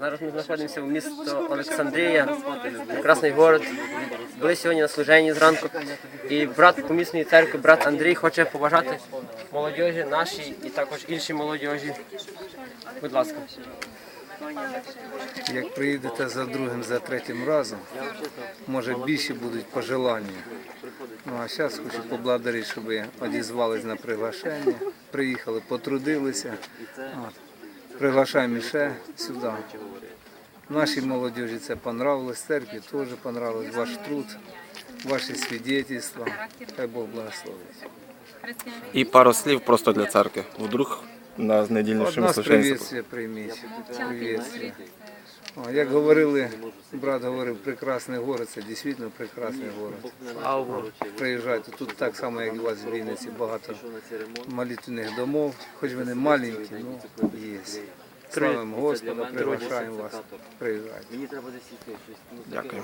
Зараз ми знаходимося в місто Олександрія, прекрасний город. Були сьогодні на служенні зранку. І брат помісної церкви, брат Андрій, хоче побажати молодіжі нашій і також іншій молодіжі. Будь ласка. Як приїдете за другим, за третім разом, може більше будуть пожелання. Ну а зараз хочу поблагодарити, щоб ви одізвались на приглашення, приїхали, потрудилися. От. Приглашаємо ще сюди. Нашій молодіжі це понравилось, церкві теж понравилось ваш труд, ваші свідетельства. Хай Бог благословить. І пару слів просто для церкви. Вдруг на недільнішому служенні. Приветствие прийміть. Привітствия. О, Як говорили, брат говорив, прекрасний город, це дійсно прекрасний город. Приїжджайте. Тут так само, як і у вас в Вінниці, багато молитвених домов, хоч вони маленькі, але є. Славимо Господа, приглашаємо вас. Приїжджайте. Дякую.